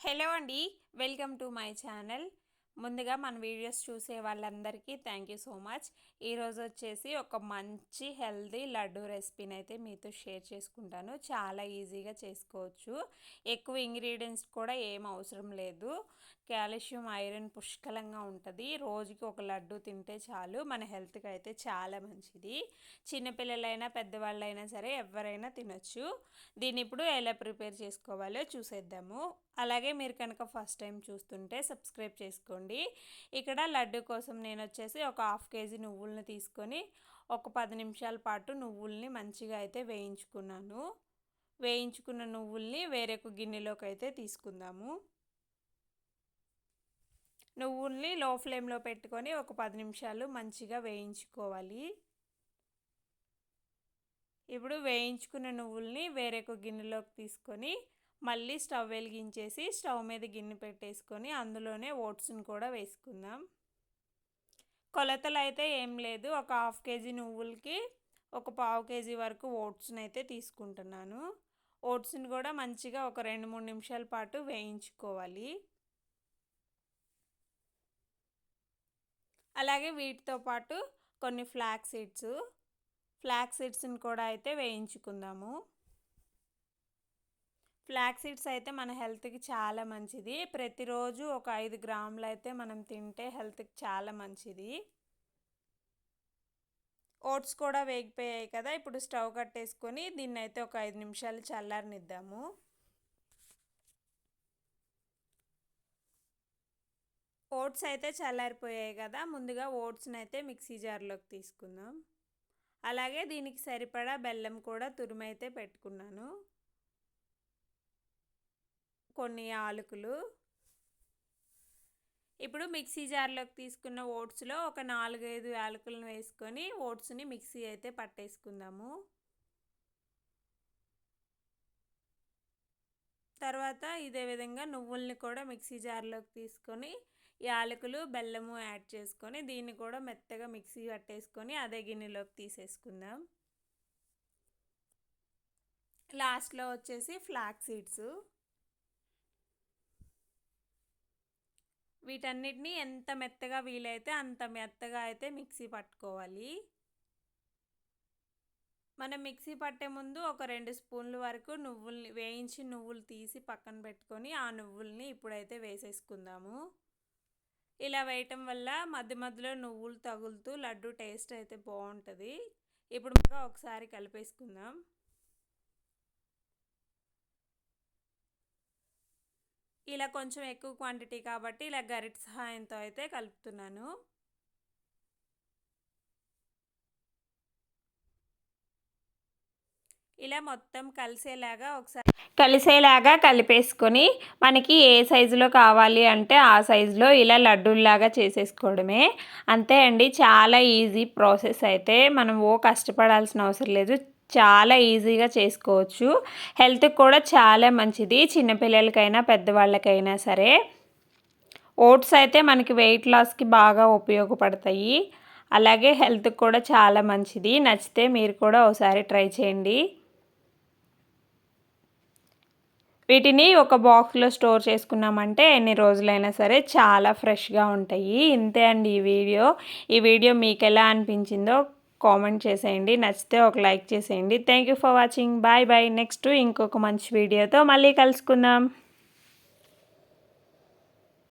Hello అండి welcome to my channel. ముందుగా మన వీడియోస్ చూసే వాళ్ళందరికీ థ్యాంక్ యూ సో మచ్. ఈరోజు వచ్చేసి ఒక మంచి హెల్దీ లడ్డు రెసిపీని అయితే మీతో షేర్ చేసుకుంటాను. చాలా ఈజీగా చేసుకోవచ్చు. ఎక్కువ ఇంగ్రీడియంట్స్ కూడా ఏం అవసరం లేదు. కాల్షియం ఐరన్ పుష్కలంగా ఉంటుంది. రోజుకి ఒక లడ్డు తింటే చాలు. మన హెల్త్కి అయితే చాలా మంచిది. చిన్నపిల్లలైనా పెద్దవాళ్ళైనా సరే ఎవరైనా తినొచ్చు. దీన్ని ఇప్పుడు ఎలా ప్రిపేర్ చేసుకోవాలో చూసేద్దాము. అలాగే మీరు కనుక ఫస్ట్ టైం చూస్తుంటే సబ్స్క్రైబ్ చేసుకోండి. ఇక్కడ లడ్డు కోసం నేను వచ్చేసి ఒక హాఫ్ కేజీ నువ్వుల్ని తీసుకొని ఒక పది నిమిషాల పాటు నువ్వుల్ని మంచిగా అయితే వేయించుకున్నాను. వేయించుకున్న నువ్వుల్ని వేరొక గిన్నెలోకి అయితే తీసుకుందాము. నువ్వుల్ని లో ఫ్లేమ్లో పెట్టుకొని ఒక పది నిమిషాలు మంచిగా వేయించుకోవాలి. ఇప్పుడు వేయించుకున్న నువ్వుల్ని వేరొక గిన్నెలోకి తీసుకొని మళ్ళీ స్టవ్ వెలిగించేసి స్టవ్ మీద గిన్నె పెట్టేసుకొని అందులోనే ఓట్స్ని కూడా వేసుకుందాం. కొలతలు అయితే ఏం లేదు. ఒక హాఫ్ కేజీ నువ్వులకి ఒక పావు కేజీ వరకు ఓట్స్ని అయితే తీసుకుంటున్నాను. ఓట్స్ని కూడా మంచిగా ఒక రెండు మూడు నిమిషాల పాటు వేయించుకోవాలి. అలాగే వీటితో పాటు కొన్ని ఫ్లాక్ సీడ్స్ ఫ్లాక్ సీడ్స్ని కూడా అయితే వేయించుకుందాము. ఫ్లాక్ సీడ్స్ అయితే మన హెల్త్కి చాలా మంచిది. ప్రతిరోజు ఒక ఐదు గ్రాములు అయితే మనం తింటే హెల్త్కి చాలా మంచిది. ఓట్స్ కూడా వేగిపోయాయి కదా ఇప్పుడు స్టవ్ కట్టేసుకొని దీన్ని అయితే ఒక ఐదు నిమిషాలు చల్లారనిద్దాము. ఓట్స్ అయితే చల్లారిపోయాయి కదా ముందుగా ఓట్స్ని అయితే మిక్సీ జార్లోకి తీసుకుందాం. అలాగే దీనికి సరిపడా బెల్లం కూడా తురుమైతే పెట్టుకున్నాను. కొన్ని ఆలుకులు. ఇప్పుడు మిక్సీ జార్లోకి తీసుకున్న ఓట్స్లో ఒక నాలుగైదు యాలకులను వేసుకొని ఓట్స్ని మిక్సీ అయితే పట్టేసుకుందాము. తర్వాత ఇదే విధంగా నువ్వుల్ని కూడా మిక్సీ జార్లోకి తీసుకొని యాలకులు బెల్లము యాడ్ చేసుకొని దీన్ని కూడా మెత్తగా మిక్సీ పట్టేసుకొని అదే గిన్నెలోకి తీసేసుకుందాం. లాస్ట్లో వచ్చేసి ఫ్లాక్ సీడ్స్. వీటన్నిటిని ఎంత మెత్తగా వీలైతే అంత మెత్తగా అయితే మిక్సీ పట్టుకోవాలి. మనం మిక్సీ పట్టే ముందు ఒక రెండు స్పూన్ల వరకు నువ్వుల్ని వేయించి నువ్వులు తీసి పక్కన పెట్టుకొని ఆ నువ్వుల్ని ఇప్పుడైతే వేసేసుకుందాము. ఇలా వేయటం వల్ల మధ్య మధ్యలో నువ్వులు తగులుతూ లడ్డు టేస్ట్ అయితే బాగుంటుంది. ఇప్పుడు ఒకసారి కలిపేసుకుందాం. ఇలా కొంచెం ఎక్కువ క్వాంటిటీ కాబట్టి ఇలా గరిట సహాయంతో అయితే కలుపుతున్నాను. ఇలా మొత్తం కలిసేలాగా ఒకసారి కలిసేలాగా కలిపేసుకొని మనకి ఏ సైజులో కావాలి అంటే ఆ సైజులో ఇలా లడ్డూల్లాగా చేసేసుకోవడమే. అంతే అండి చాలా ఈజీ ప్రాసెస్ అయితే. మనం ఓ కష్టపడాల్సిన అవసరం లేదు. చాలా ఈజీగా చేసుకోవచ్చు. హెల్త్కి కూడా చాలా మంచిది. చిన్నపిల్లలకైనా పెద్దవాళ్ళకైనా సరే. ఓట్స్ అయితే మనకి వెయిట్ లాస్కి బాగా ఉపయోగపడతాయి. అలాగే హెల్త్కి కూడా చాలా మంచిది. నచ్చితే మీరు కూడా ఒకసారి ట్రై చేయండి. వీటిని ఒక బాక్స్లో స్టోర్ చేసుకున్నామంటే ఎన్ని రోజులైనా సరే చాలా ఫ్రెష్గా ఉంటాయి. ఇంతే అండి ఈ వీడియో. ఈ వీడియో మీకు ఎలా అనిపించిందో కామెంట్ చేసేయండి. నచ్చితే ఒక లైక్ చేసేయండి. Thank you for watching bye bye next ఇంకొక మంచి వీడియోతో మళ్ళీ కలుసుకుందాం.